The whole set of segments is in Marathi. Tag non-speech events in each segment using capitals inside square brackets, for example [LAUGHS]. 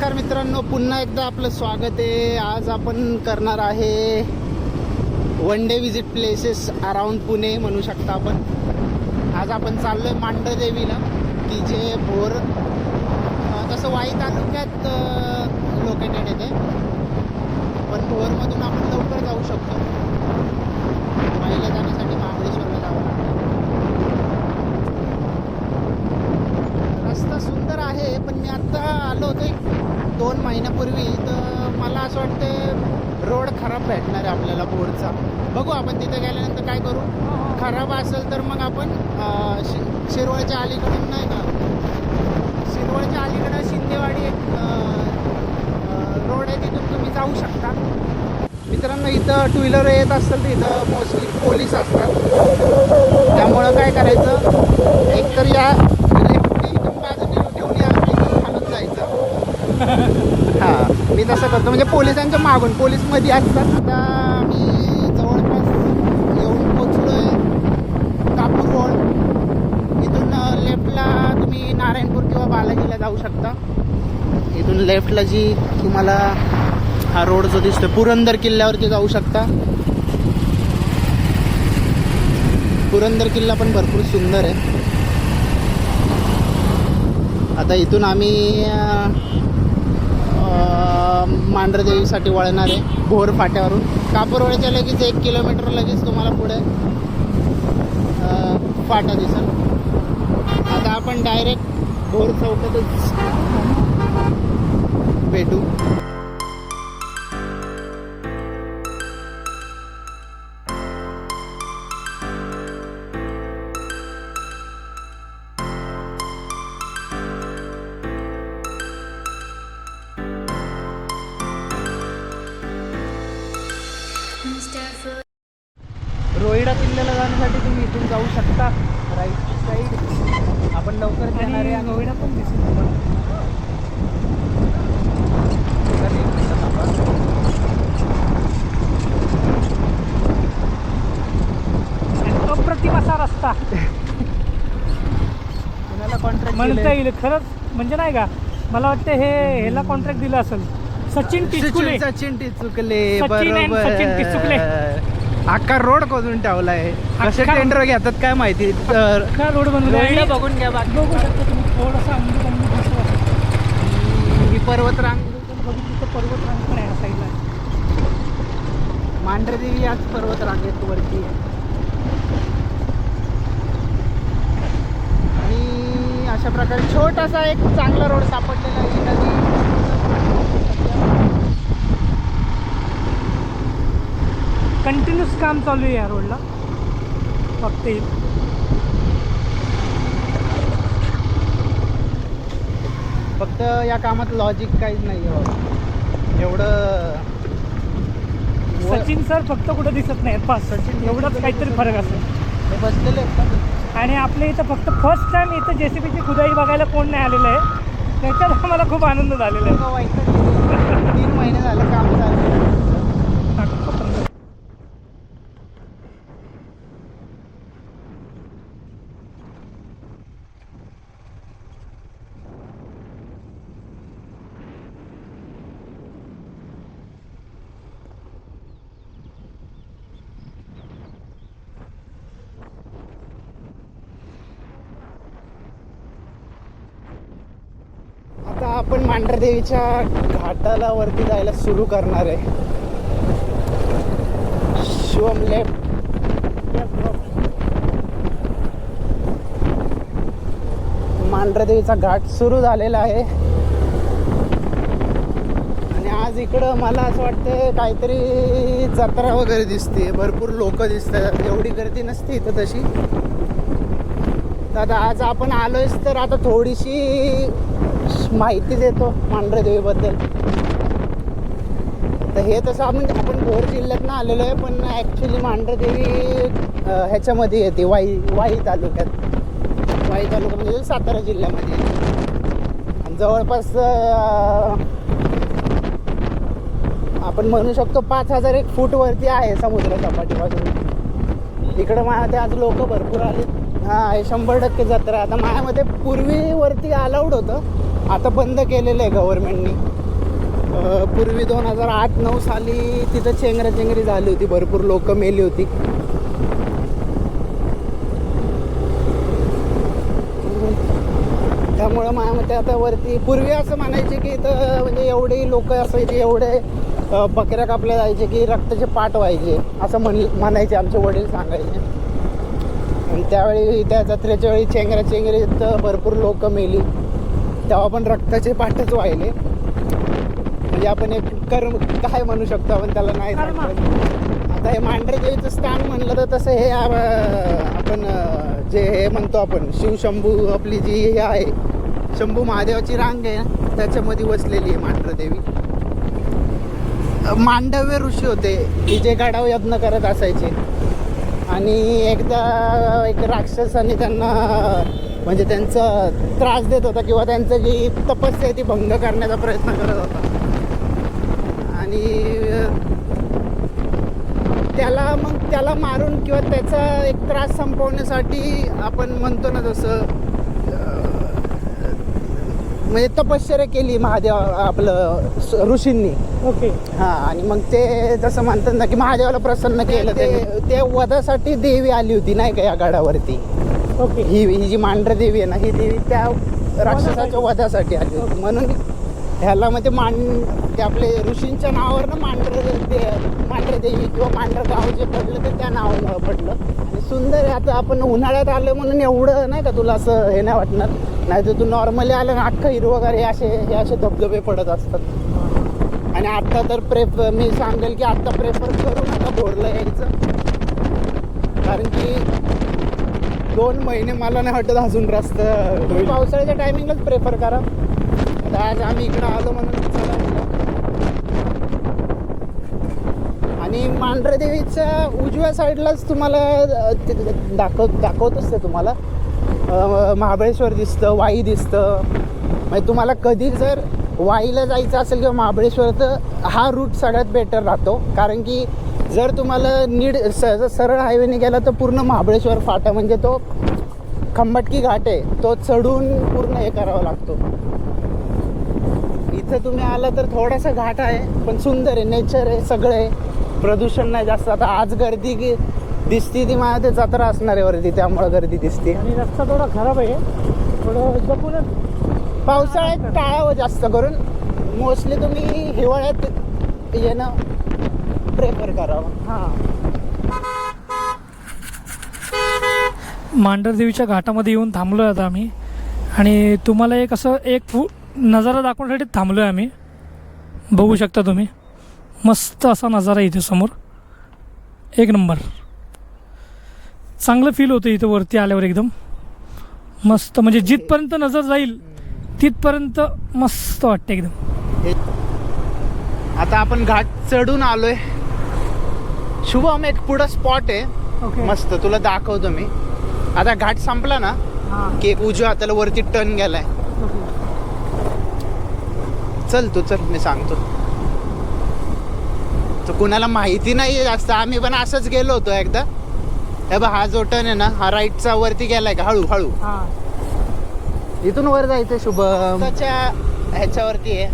नमस्कार मित्रांनो पुन्हा एकदा आपलं स्वागत आहे. आज आपण करणार आहे one day visit places around Pune म्हणू शकता आपण. आज आपण चाललोय मांडदेवीला की जे भोर तसं वाई तालुक्यात लोकेटेड आहे ते. पण भोरमध्ये आपण लवकर जाऊ शकतो वाईला जाण्यासाठी महाबळेश्वरला जावं लागतं रस्ता सुंदर आहे पण मी आत्ता आलो होतो एक दोन महिन्यापूर्वी तर मला असं वाटतं रोड खराब भेटणार आहे आपल्याला बोरचा बघू आपण तिथे गेल्यानंतर काय करू खराब असेल तर मग आपण अं, शि शिरवळच्या अलीकडून नाही का? शिरवळच्या अलीकडं शिंदेवाडी एक रोड आहे तिथून तुम्ही जाऊ शकता. मित्रांनो इथं टू व्हीलर येत असेल तर इथं मोस्टली पोलीस असतात. त्यामुळं काय करायचं? एकतर या बाजूने ठेवून या खालून जायचं. [LAUGHS] हां मी तसं करतो. म्हणजे पोलिसांच्या मागून पोलीसमध्ये असतात. आता मी जवळपास येऊन पोचलो आहे कापूर रोड इथून लेफ्टला तुम्ही नारायणपूर किंवा बालाजीला जाऊ शकता. इथून लेफ्टला जी तुम्हाला हा रोड जो दिसतोय पुरंदर किल्ल्यावरती जाऊ शकता. पुरंदर किल्ला पण भरपूर सुंदर आहे. आता इथून आम्ही मांढरदेवीसाठी वळणार आहे भोर फाट्यावरून. कापूरवळीच्या लगेच एक किलोमीटर लगेच तुम्हाला पुढे फाटा दिसेल. आता आपण डायरेक्ट भोर चौकातच भेटू. रोहिडा किल्ल्याला जाण्यासाठी तुम्ही इथून जाऊ शकता. राईट साईड आपण लवकर आणि रोहिडा पण दिसेल. अप्रतिम असा रस्ता. कुणाला कॉन्ट्रॅक्ट म्हणता येईल. खरंच म्हणजे नाही का? मला वाटतं हे ह्याला कॉन्ट्रॅक्ट दिलं असेल. सचिन टिचकुले. सचिन टिचुकले सचिन and सचिन टिचुकले. अख्खा रोड खोदून ठेवलाय. कसे अख्खा- टेंडर घेतात काय माहिती? तर का रोड बनवला बघून घ्या बाकी. बघू शकता तुम्ही थोडासा अंदर अंदर दिसत असेल. ही पर्वत रांग बघितलं तर पर्वत रांग पण आहे या साईडला मांढरदेवी याच पर्वत रांगेत वरती आहे. आणि अशा प्रकारे छोटासा एक चांगला रोड सापडलेला आहे. नदी कंटिन्यूस काम चालू आहे या रोडला फक्त फक्त या कामात लॉजिक काहीच नाही आहे. एवढं सचिन सर फक्त कुठं दिसत नाही बस सचिन एवढंच काहीतरी फरक असेल हे बसलेले आहेत का? आणि आपल्या इथं फक्त फर्स्ट टाइम इथं जे सी बीची खुदाई बघायला कोण नाही आलेलं आहे त्याच्यात आम्हाला खूप आनंद झालेला आहे लोकं वैतागलेले. तीन महिने झालं काम चालू आहे. आता आपण मांढरदेवीच्या घाटाला वरती जायला सुरू करणार आहे. शिवम लेफ्ट मांढरदेवीचा घाट सुरू झालेला आहे. आणि आज इकडं मला असं वाटतं काहीतरी जत्रा वगैरे दिसते भरपूर लोक दिसतात. एवढी गर्दी नसते इथं तशी. तर आता आज आपण आलोयच तर आता थोडीशी माहिती देतो मांढरदेवीबद्दल तर हे तसं आपण आपण भोर जिल्ह्यातनं आलेलो आहे पण ॲक्च्युली मांढरदेवी ह्याच्यामध्ये येते वाई वाई तालुक्यात. वाई तालुका म्हणजे सातारा जिल्ह्यामध्ये येते. जवळपास आपण म्हणू शकतो पाच हजार एक फूटवरती आहे समुद्र सपाटीपासून इकडं माझ्यामध्ये आज लोक भरपूर आले. हां शंभर टक्के जत्रा. आता माझ्यामध्ये पूर्वी वरती अलाउड होतं. आता बंद केलेलं आहे गव्हर्नमेंटनी पूर्वी दोन हजार आठ नऊ साली तिथं चेंगराचेंगरी झाली होती भरपूर लोक मेली होती. त्यामुळं माझ्या मते आता वरती पूर्वी असं म्हणायचे की इथं म्हणजे एवढे लोक असायचे एवढे बकऱ्या कापल्या जायचे की रक्ताचे पाठ व्हायचे असं म्हण म्हणायचे आमचे वडील सांगायचे. आणि त्यावेळी त्या जत्रेच्या वेळी चेंगऱ्या चेंगरीत भरपूर लोक मेली. तेव्हा पण रक्ताचे पाठच व्हायले. म्हणजे आपण एक कर्म काय म्हणू शकतो आपण त्याला नाही. आता हे मांढरे देवीचं स्थान म्हणलं तर तसं हे आपण जे हे म्हणतो आपण शिवशंभू आपली जी हे आहे शंभू महादेवाची रांग आहे ना त्याच्यामध्ये वसलेली आहे मांढर देवी अं, मांडव्य ऋषी होते की जे गाडाव यज्ञ करत असायचे. आणि एकदा एक राक्षसाने त्यांना म्हणजे त्यांचा त्रास देत होता किंवा त्यांचं जी तपस्या आहे ती भंग करण्याचा प्रयत्न करत होता. आणि त्याला मग त्याला मारून किंवा त्याचा एक त्रास संपवण्यासाठी आपण म्हणतो ना जसं म्हणजे तपश्चर्या केली महादेव आपलं ऋषींनी. ओके. हा आणि मग ते जसं म्हणतात ना की महादेवाला प्रसन्न केलं ते ते वधासाठी देवी आली होती नाही का या गडावरती? ओके. ही ही जी मांढर देवी आहे ना ही देवी त्या राक्षसाच्या वधासाठी आली होती. म्हणून ह्याला ते मांड ते आपले ऋषींच्या नावावर ना मांढर दे मांढर देवी किंवा मांढर गाव जे पडलं ते त्या नावामुळं पडलं. आणि सुंदर आता आपण उन्हाळ्यात आलं म्हणून एवढं नाही का तुला असं हे नाही वाटणार. नाही तर तू नॉर्मली आलं ना अख्खं हिरवगार हे असे हे असे धबधबे पडत असतात. आणि आत्ता तर प्रेफ मी सांगेल की आत्ता प्रेफर करू नका भोरला यायचं. कारण की दोन महिने मला नाही वाटत अजून रस्ता होईल. पावसाळ्याच्या टायमिंगलाच प्रेफर करा आता आज आम्ही इकडं आलो म्हणून चला म्हटलं. आणि मांढरदेवीच्या उजव्या साईडलाच तुम्हाला दाखव दाखवतच ते तुम्हाला महाबळेश्वर दिसतं वाई दिसतं म्हणजे तुम्हाला कधी जर वाईला जायचं असेल किंवा महाबळेश्वर तर हा रूट सगळ्यात बेटर राहतो कारण की जर तुम्हाला नीड स सरळ हायवेने गेला तर पूर्ण महाबळेश्वर फाटा म्हणजे तो खंबटकी घाट आहे तो चढून पूर्ण हे करावा लागतो. इथं तुम्ही आला तर थोडासा घाट आहे पण सुंदर आहे नेचर आहे सगळं आहे. प्रदूषण नाही जास्त आता आज गर्दी की दिसती ती माझ्या ते जत्रा असणार आहे वरती त्यामुळं गर्दी दिसते. आणि रस्ता थोडा खराब आहे थोडं जपूनच पावसाळ्यात टाळावं जास्त करून. मोस्टली तुम्ही हिवाळ्यात येणं प्रेफर करावं. हां. मांढरदेवीच्या घाटामध्ये येऊन थांबलो आहे आता आम्ही. आणि तुम्हाला एक असं एक फू नजारा दाखवण्यासाठी थांबलो आहे आम्ही. बघू शकता तुम्ही. मस्त असा नजारा आहे इथे समोर. एक नंबर. चांगलं फील होतं इथं वरती आल्यावर एकदम. मस्त म्हणजे जिथपर्यंत नजर जाईल तिथपर्यंत मस्त वाटतं एकदम. आता आपण घाट चढून आलोय. शुभम एक पुढं स्पॉट आहे. मस्त तुला दाखवतो मी. आता घाट संपला ना हां. की एक उजव्या हाताला वरती टर्न गेलाय. चल तू चल मी सांगतो. तर कुणाला माहिती नाही जास्त आम्ही पण असंच गेलो होतो एकदा. हे बघ हा जो टर्न आहे ना हा राईटचा वरती गेलाय का हळू हळू. हां. इथून वर जायचं शुभ त्याच्या ह्याच्यावरती आहे.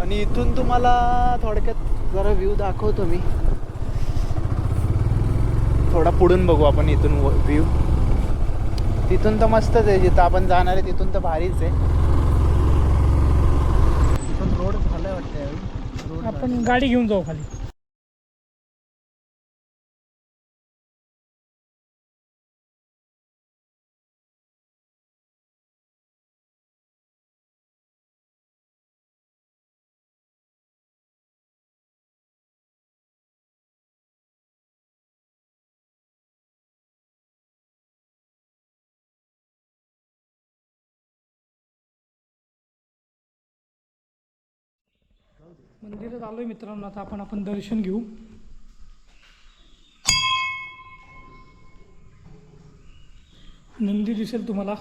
आणि इथून तुम्हाला थोडक्यात जरा व्ह्यू दाखवतो मी. पुढून बघू आपण इथून व्ह्यू तिथून तर मस्तच आहे जिथं आपण जाणार आहे तिथून तर भारीच आहे. आपण गाडी घेऊन जाऊ खाली. मंदिरात आलोय मित्रांनो आता आपण आपण दर्शन घेऊ. नंदी दिसेल तुम्हाला.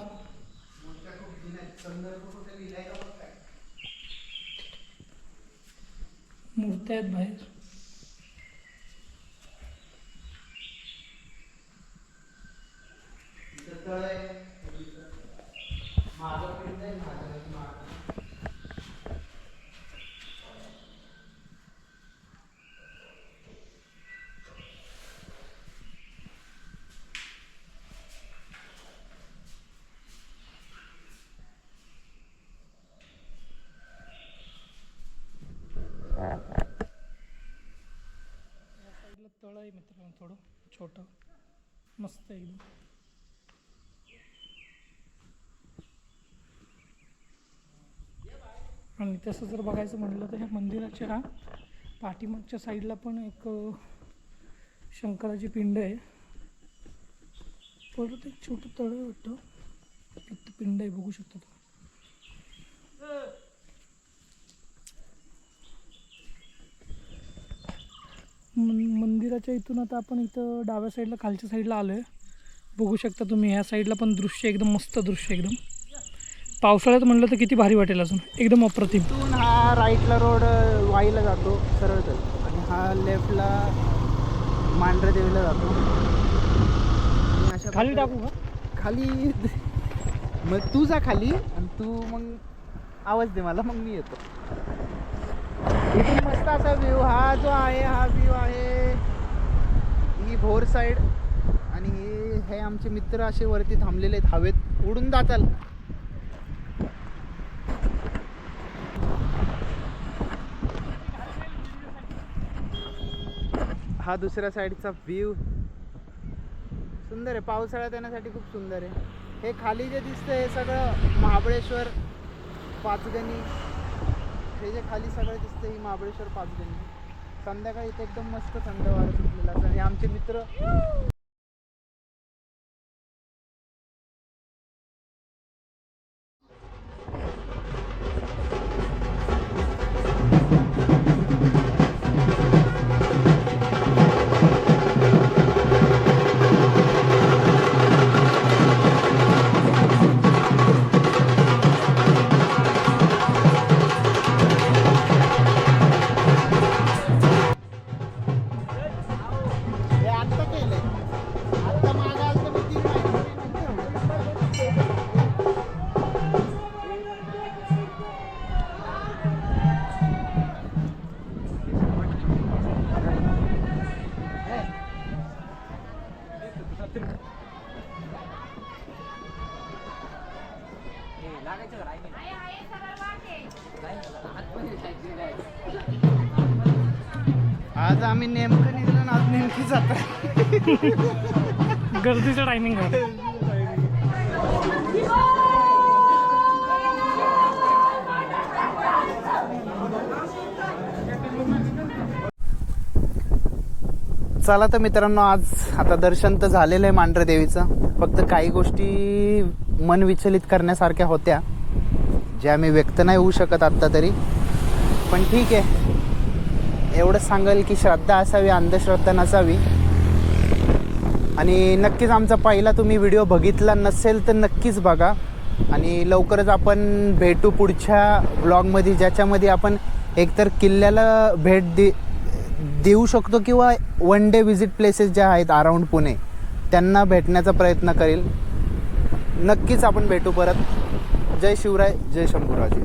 मूर्त्या आहेत बाहेर मागं पिंड आहे, मागं- मागं मित्रांनो थोडं छोटं. मस्त एकदम. आणि तसं जर बघायचं म्हटलं तर ह्या मंदिराच्या पाठीमागच्या साईडला पण एक शंकराची पिंड आहे. परत एक छोटं तळ वाटतं. एक पिंड आहे बघू शकतो तुम्ही. मंदिराच्या इथून आता आपण इथं डाव्या साईडला खालच्या साईडला आलो आहे बघू शकता तुम्ही ह्या साईडला पण दृश्य एकदम मस्त दृश्य एकदम. पावसाळ्यात म्हणलं तर किती भारी वाटेल अजून. एकदम अप्रतिम. इथून हा राईटला रोड वाईला जातो सरळ तर आणि हा लेफ्टला मांढरे देवीला जातो. अशा खाली टाकू का? खाली मग तू जा खाली आणि तू मग आवाज दे मला मग मी येतो. इथून मस्त असा व्ह्यू हा जो आहे हा व्ह्यू आहे. ही भोर साईड आणि हे हे आमचे मित्र असे वरती थांबलेले आहेत हवेत उडून जाताल हा दुसऱ्या साईडचा व्ह्यू सुंदर आहे पावसाळ्यात येण्यासाठी खूप सुंदर आहे. हे खाली जे दिसतं हे सगळं महाबळेश्वर पाचगणी. हे जे खाली सगळं दिसतं ही महाबळेश्वर पाचगणी. संध्याकाळी इथे एकदम मस्त थंड वारं सुटलेलं असं आणि आमचे मित्र गर्दीचं टायमिंग आहे. चला तर मित्रांनो आज आता दर्शन तर झालेलं आहे मांढरे देवीचं. फक्त काही गोष्टी मन विचलित करण्यासारख्या होत्या ज्या मी व्यक्त नाही होऊ शकत आत्ता तरी. पण ठीक आहे. एवढं सांगेल की श्रद्धा असावी अंधश्रद्धा नसावी. आणि नक्कीच आमचा पहिला तुम्ही व्हिडिओ बघितला नसेल तर नक्कीच बघा. आणि लवकरच आपण भेटू पुढच्या ब्लॉगमध्ये ज्याच्यामध्ये आपण एकतर किल्ल्याला भेट दे देऊ शकतो किंवा वन डे व्हिजिट प्लेसेस ज्या आहेत अराउंड पुणे त्यांना भेटण्याचा प्रयत्न करेल. नक्कीच आपण भेटू परत. जय शिवराय जय शंभूराजे.